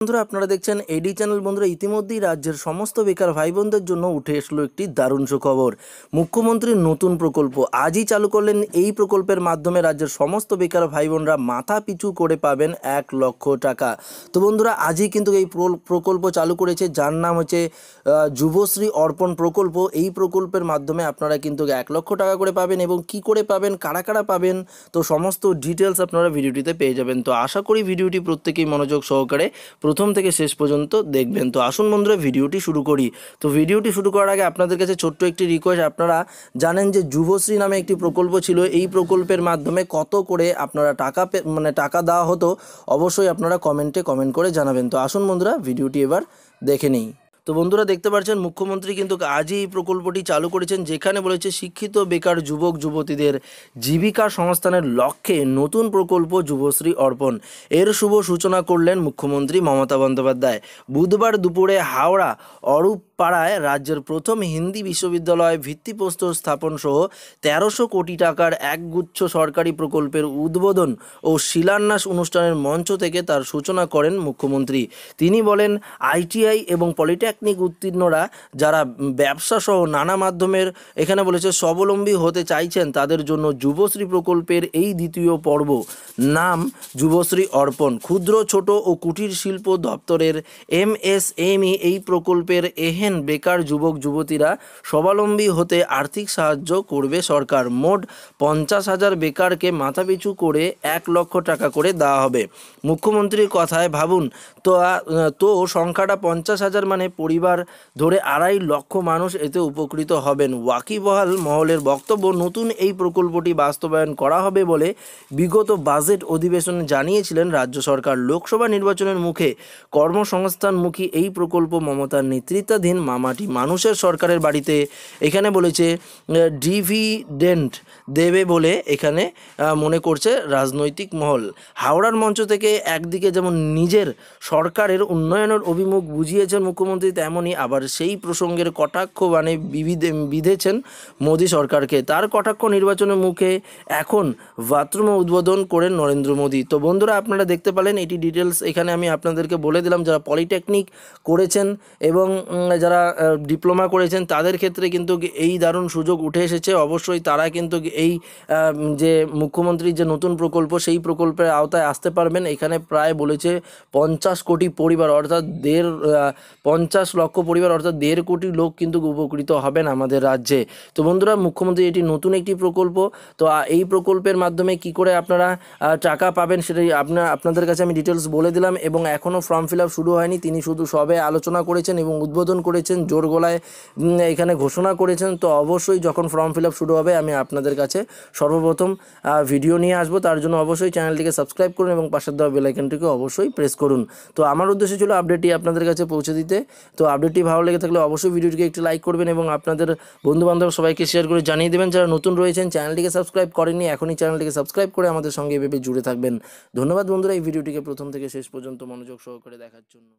বন্ধুরা, আপনারা দেখছেন এডি চ্যানেল বন্ধুরা, ইতিমধ্যেই রাজ্যের সমস্ত বেকার ভাই বোনদের জন্য উঠে এসলো একটি দারুণ সুখবর। মুখ্যমন্ত্রীর নতুন প্রকল্প আজই চালু করলেন। এই প্রকল্পের মাধ্যমে রাজ্যের সমস্ত বেকার ভাই বোনরা মাথা পিছু করে পাবেন এক লক্ষ টাকা। তো বন্ধুরা, আজই কিন্তু এই প্রকল্প চালু করেছে। যার নাম হচ্ছে যুবশ্রী অর্পণ প্রকল্প। এই প্রকল্পের মাধ্যমে আপনারা কিন্তু এক লক্ষ টাকা করে পাবেন এবং কি করে পাবেন, কারা কারা পাবেন, তো সমস্ত ডিটেলস আপনারা ভিডিওটিতে পেয়ে যাবেন। তো আশা করি ভিডিওটি প্রত্যেকেই মনোযোগ সহকারে প্রথম থেকে শেষ পর্যন্ত দেখবেন। তো আসুন বন্ধুরা, ভিডিওটি শুরু করি। তো ভিডিওটি শুরু করার আগে আপনাদের কাছে ছোট্ট একটি রিকোয়েস্ট আপনারা জানেন যে যুবশ্রী নামে একটি প্রকল্প ছিল, এই প্রকল্পের মাধ্যমে কত করে আপনারা টাকা মানে টাকা দেওয়া হতো, অবশ্যই আপনারা কমেন্টে কমেন্ট করে জানাবেন। তো আসুন বন্ধুরা, ভিডিওটি এবার দেখে নিই। তো বন্ধুরা দেখতে পাচ্ছেন, মুখ্যমন্ত্রী কিন্তু আজই এই প্রকল্পটি চালু করেছেন, যেখানে বলেছে শিক্ষিত, বেকার যুবক, যুবতীদের জীবিকা সংস্থানের লক্ষ্যে নতুন প্রকল্প যুবশ্রী অর্পণ। এর শুভ সূচনা করলেন মুখ্যমন্ত্রী মমতা বন্দ্যোপাধ্যায়। বুধবার দুপুরে হাওড়া, অরূপ পাড়ায় রাজ্যের প্রথম হিন্দি বিশ্ববিদ্যালয় ভিত্তিপ্রস্তর স্থাপন সহ তেরোশো কোটি টাকার একগুচ্ছ সরকারি প্রকল্পের উদ্বোধন ও শিলান্যাস অনুষ্ঠানের মঞ্চ থেকে তার সূচনা করেন মুখ্যমন্ত্রী। তিনি বলেন, আইটিআই এবং পলিটেকনিক উত্তীর্ণরা যারা ব্যবসা সহ নানা মাধ্যমের এখানে বলেছে স্বাবলম্বী হতে চাইছেন, তাদের জন্য যুবশ্রী প্রকল্পের এই দ্বিতীয় পর্ব। নাম, যুবশ্রী অর্পণ। ক্ষুদ্র, ছোট ও কুটির শিল্প দপ্তরের এমএসএমই এই প্রকল্পের এহেন বেকার যুবক, যুবতীরা স্বাবলম্বী হতে আর্থিক সাহায্য করবে সরকার। মোট পঞ্চাশ হাজার বেকারকে মাথাপিছু করে এক লক্ষ টাকা করে দেওয়া হবে। মুখ্যমন্ত্রীর কথায় ভাবুন, তো তো সংখ্যাটা পঞ্চাশ হাজার মানে পরিবার ধরে আড়াই লক্ষ মানুষ এতে উপকৃত হবেন। ওয়াকিবহাল মহলের বক্তব্য, নতুন এই প্রকল্পটি বাস্তবায়ন করা হবে বলে বিগত বাজেট অধিবেশনে জানিয়েছিলেন রাজ্য সরকার। লোকসভা নির্বাচনের মুখে কর্মসংস্থানমুখী এই প্রকল্প মমতার নেতৃত্বাধীন মামাটি। মানুষের সরকারের বাড়িতে এখানে বলেছে ডিভিডেন্ট দেবে বলে এখানে মনে করছে রাজনৈতিক মহল। হাওড়ার মঞ্চ থেকে একদিকে যেমন নিজের সরকারের উন্নয়নের অভিমুখ বুঝিয়েছেন মুখ্যমন্ত্রী তেমনই আবার সেই প্রসঙ্গের কটাক্ষ বানে বিবিধে বিধেছেন মোদী সরকারকে। তার কটাক্ষ নির্বাচনের মুখে এখন বাথরুম উদ্বোধন করেন নরেন্দ্র মোদী। তো বন্ধুরা, আপনারা দেখতে পেলেন, এটি ডিটেলস এখানে আমি আপনাদেরকে বলে দিলাম, যারা পলিটেকনিক করেছেন এবং যারা ডিপ্লোমা করেছেন, তাদের ক্ষেত্রে কিন্তু এই দারুণ সুযোগ উঠে এসেছে। অবশ্যই তারা কিন্তু এই যে মুখ্যমন্ত্রীর যে নতুন প্রকল্প, সেই প্রকল্পের আওতায় আসতে পারবেন। এখানে প্রায় বলেছে পঞ্চাশ কোটি পরিবার, অর্থাৎ দেড় পঞ্চাশ লক্ষ পরিবার, অর্থাৎ দেড় কোটি লোক কিন্তু উপকৃত হবেন আমাদের রাজ্যে। তো বন্ধুরা, মুখ্যমন্ত্রী, এটি নতুন একটি প্রকল্প। তো এই প্রকল্পের মাধ্যমে কি করে আপনারা টাকা পাবেন সেটাই আপনার আপনাদের কাছে আমি ডিটেলস বলে দিলাম এবং এখনও ফর্ম ফিল শুরু হয়নি। তিনি শুধু সবে আলোচনা করেছেন এবং উদ্বোধন করেছেন, জোর গলায় এখানে ঘোষণা করেছেন, তো অবশ্যই যখন ফর্ম ফিল শুরু হবে, আমি আপনাদের কাছে সর্বপ্রথম ভিডিও নিয়ে আসব। তার জন্য অবশ্যই চ্যানেলটিকে সাবস্ক্রাইব করুন এবং পাশের দেওয়া বেলাইকনটিকে অবশ্যই প্রেস করুন। তো আমার উদ্দেশ্য ছিল আপডেটটি আপনাদের কাছে পৌঁছে দিতে। তো আপডেটটি ভালো লেগে থাকলে অবশ্যই ভিডিওটিকে একটি লাইক করবেন এবং আপনাদের বন্ধুবান্ধব সবাইকে শেয়ার করে জানিয়ে দেবেন। যারা নতুন রয়েছেন চ্যানেলটিকে সাবস্ক্রাইব করেননি, এখনই চ্যানেলটিকে সাবস্ক্রাইব করে আমাদের সঙ্গে এভাবে জুড়ে থাকবেন। ধন্যবাদ বন্ধুরা, এই ভিডিওটিকে প্রথম থেকে শেষ পর্যন্ত মনোযোগ সহকারে দেখার জন্য।